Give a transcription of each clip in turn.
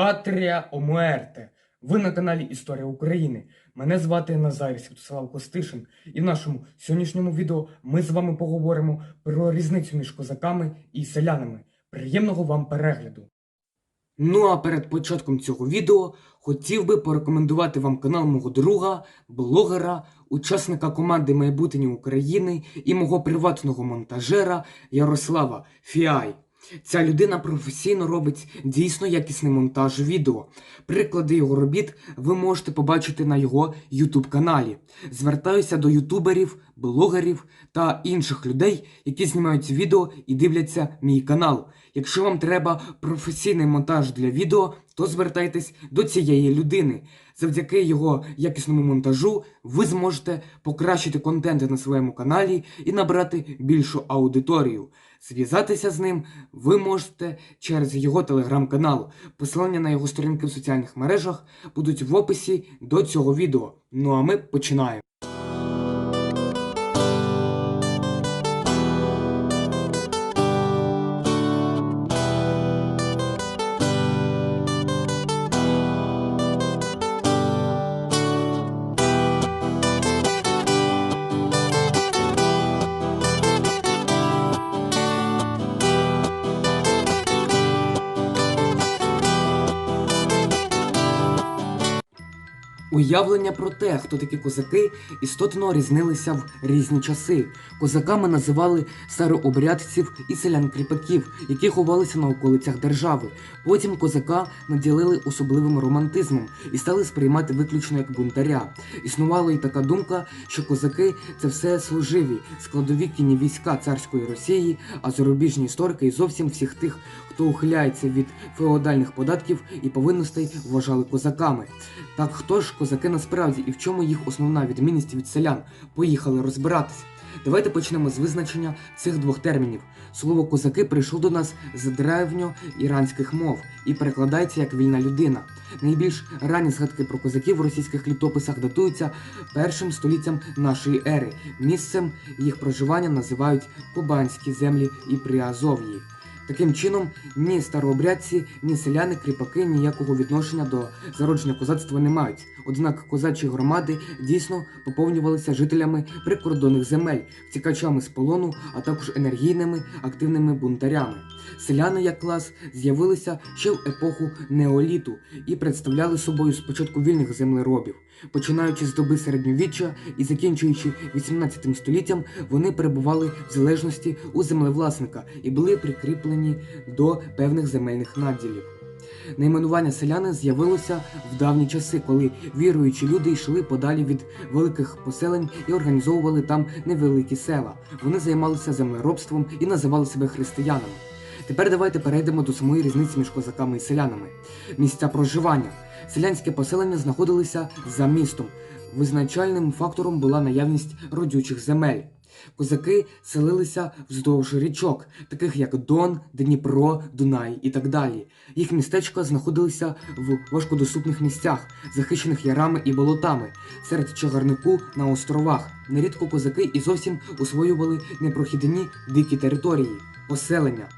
Патрія Омуерте. Ви на каналі Історія України. Мене звати Назарій Святослав Костишин, і в нашому сьогоднішньому відео ми з вами поговоримо про різницю між козаками і селянами. Приємного вам перегляду! Ну а перед початком цього відео хотів би порекомендувати вам канал мого друга, блогера, учасника команди Майбутнє України і мого приватного монтажера Ярослава Фіай. Ця людина професійно робить дійсно якісний монтаж відео. Приклади його робіт ви можете побачити на його YouTube каналі. Звертаюся до ютуберів, блогерів та інших людей, які знімають відео і дивляться мій канал. Якщо вам треба професійний монтаж для відео, то звертайтесь до цієї людини. Завдяки його якісному монтажу ви зможете покращити контент на своєму каналі і набрати більшу аудиторію. Зв'язатися з ним ви можете через його телеграм-канал. Посилання на його сторінки в соціальних мережах будуть в описі до цього відео. Ну а ми починаємо. Уявлення про те, хто такі козаки, істотно різнилися в різні часи. Козаками називали старообрядців і селян-кріпаків, які ховалися на околицях держави. Потім козака наділили особливим романтизмом і стали сприймати виключно як бунтаря. Існувала і така думка, що козаки це все служиві, складові кіні війська царської Росії, а зарубіжні історики і зовсім всіх тих, хто ухиляється від феодальних податків і повинностей, вважали козаками. Так хто ж козаки насправді і в чому їх основна відмінність від селян? Поїхали розбиратися. Давайте почнемо з визначення цих двох термінів. Слово козаки прийшло до нас з древньо-іранських мов і перекладається як вільна людина. Найбільш ранні згадки про козаків в російських літописах датуються першим століттям нашої ери. Місцем їх проживання називають Кубанські землі і Приазов'ї. Таким чином, ні старообрядці, ні селяни, кріпаки ніякого відношення до зародження козацтва не мають. Однак козачі громади дійсно поповнювалися жителями прикордонних земель, втікачами з полону, а також енергійними активними бунтарями. Селяни як клас з'явилися ще в епоху неоліту і представляли собою спочатку вільних землеробів. Починаючи з доби середньовіччя і закінчуючи 18 століттям, вони перебували в залежності у землевласника і були прикріплені до певних земельних наділів. Найменування селяни з'явилося в давні часи, коли віруючі люди йшли подалі від великих поселень і організовували там невеликі села. Вони займалися землеробством і називали себе християнами. Тепер давайте перейдемо до самої різниці між козаками і селянами. Місця проживання. Селянське поселення знаходилися за містом. Визначальним фактором була наявність родючих земель. Козаки селилися вздовж річок, таких як Дон, Дніпро, Дунай і так далі. Їх містечка знаходилися в важкодоступних місцях, захищених ярами і болотами, серед чагарнику на островах. Нерідко козаки і зовсім освоювали непрохідні дикі території, поселення.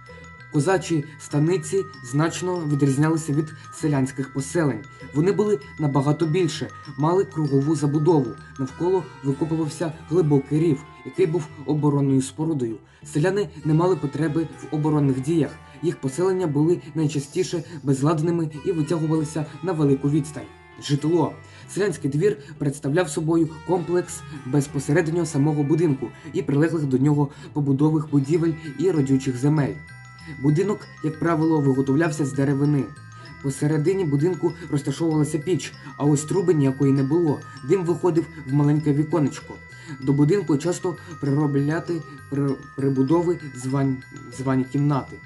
Козачі станиці значно відрізнялися від селянських поселень. Вони були набагато більше, мали кругову забудову. Навколо викопувався глибокий рів, який був оборонною спорудою. Селяни не мали потреби в оборонних діях. Їх поселення були найчастіше безладними і витягувалися на велику відстань. Житло. Селянський двір представляв собою комплекс безпосередньо самого будинку і прилеглих до нього побудових будівель і родючих земель. Будинок, як правило, виготовлявся з деревини. Посередині будинку розташовувалася піч, а ось труби ніякої не було. Дим виходив в маленьке віконечко. До будинку часто приробляти при- прибудови звань, звані кімнати.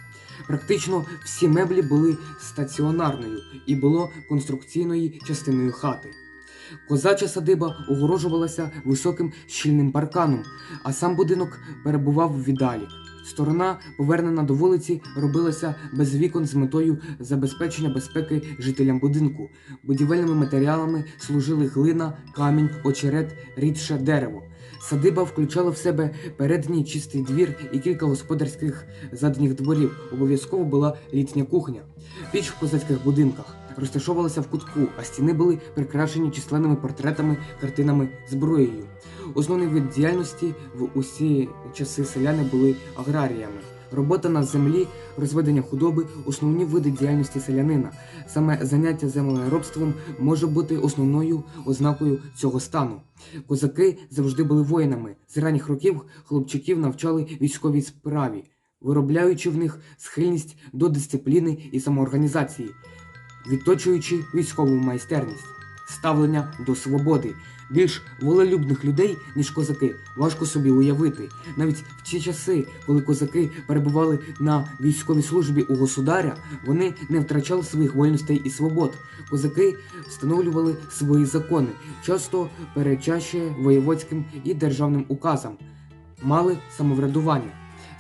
Практично всі меблі були стаціонарною і було конструкційною частиною хати. Козача садиба огорожувалася високим щільним парканом, а сам будинок перебував віддалі. Сторона, повернена до вулиці, робилася без вікон з метою забезпечення безпеки жителям будинку. Будівельними матеріалами служили глина, камінь, очерет, рідше дерево. Садиба включала в себе передній чистий двір і кілька господарських задніх дворів. Обов'язково була літня кухня. Піч в козацьких будинках розташовувалася в кутку, а стіни були прикрашені численними портретами, картинами, зброєю. Основний вид діяльності в усі часи селяни були аграріями. Робота на землі, розведення худоби основні види діяльності селянина. Саме заняття землеробством може бути основною ознакою цього стану. Козаки завжди були воїнами. З ранніх років хлопчиків навчали військовій справі, виробляючи в них схильність до дисципліни і самоорганізації, відточуючи військову майстерність, ставлення до свободи. Більш волелюбних людей, ніж козаки, важко собі уявити. Навіть в ті часи, коли козаки перебували на військовій службі у государя, вони не втрачали своїх вольностей і свобод. Козаки встановлювали свої закони, часто перечаще воєводським і державним указам, мали самоврядування.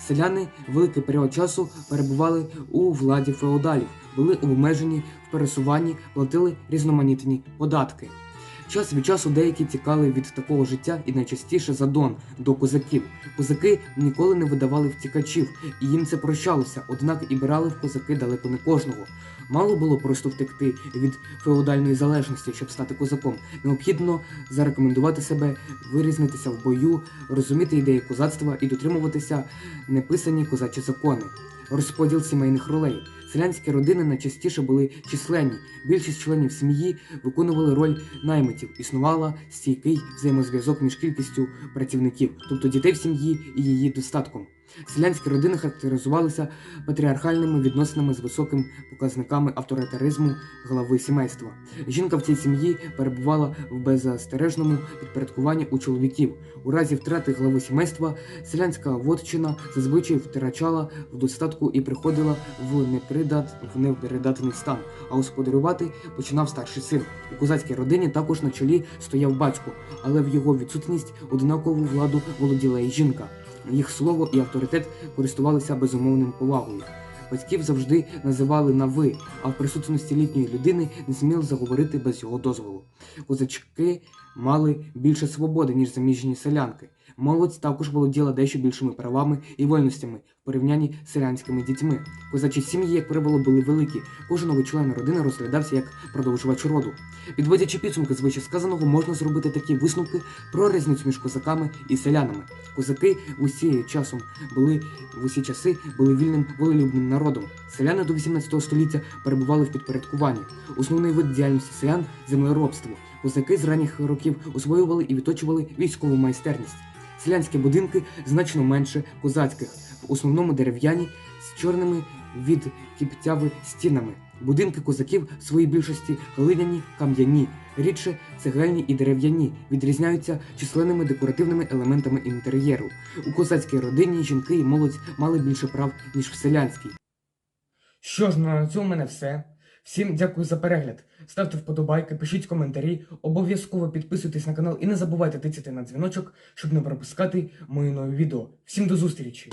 Селяни великий період часу перебували у владі феодалів, були обмежені в пересуванні, платили різноманітні податки. Час від часу деякі тікали від такого життя і найчастіше за дон до козаків. Козаки ніколи не видавали втікачів, і їм це прощалося, однак і брали в козаки далеко не кожного. Мало було просто втекти від феодальної залежності, щоб стати козаком. Необхідно зарекомендувати себе, вирізнитися в бою, розуміти ідеї козацтва і дотримуватися неписані козачі закони. Розподіл сімейних ролей. Селянські родини найчастіше були численні. Більшість членів сім'ї виконували роль наймитів. Існувала стійкий взаємозв'язок між кількістю працівників, тобто дітей в сім'ї і її достатком. Селянські родини характеризувалися патріархальними відносинами з високими показниками авторитаризму глави сімейства. Жінка в цій сім'ї перебувала в беззастережному підпорядкуванні у чоловіків. У разі втрати глави сімейства селянська вотчина зазвичай втрачала в достатку і приходила в непридатний стан. А господарювати починав старший син. У козацькій родині також на чолі стояв батько, але в його відсутність однакову владу володіла і жінка. Їх слово і авторитет користувалися безумовним повагою. Батьків завжди називали на ви, а в присутності літньої людини не сміли заговорити без його дозволу. Козачки мали більше свободи, ніж заміжні селянки. Молодь також володіла дещо більшими правами і вольностями в порівнянні з селянськими дітьми. Козачі сім'ї, як правило, були великі. Кожен новий член родини розглядався як продовжувач роду. Підводячи підсумки з вищесказаного, можна зробити такі висновки про різницю між козаками і селянами. Козаки усі часом були в усі часи були вільним волелюбним народом. Селяни до 18 століття перебували в підпорядкуванні. Основний вид діяльності селян землеробство. Козаки з ранніх років освоювали і відточували військову майстерність. Селянські будинки значно менше козацьких, в основному дерев'яні з чорними від кіптяви стінами. Будинки козаків в своїй більшості глиняні, кам'яні, рідше цегельні і дерев'яні, відрізняються численними декоративними елементами інтер'єру. У козацькій родині жінки і молодь мали більше прав, ніж в селянській. Що ж, на цьому мене все. Всім дякую за перегляд. Ставте вподобайки, пишіть коментарі, обов'язково підписуйтесь на канал і не забувайте тицяти на дзвіночок, щоб не пропускати мої нові відео. Всім до зустрічі!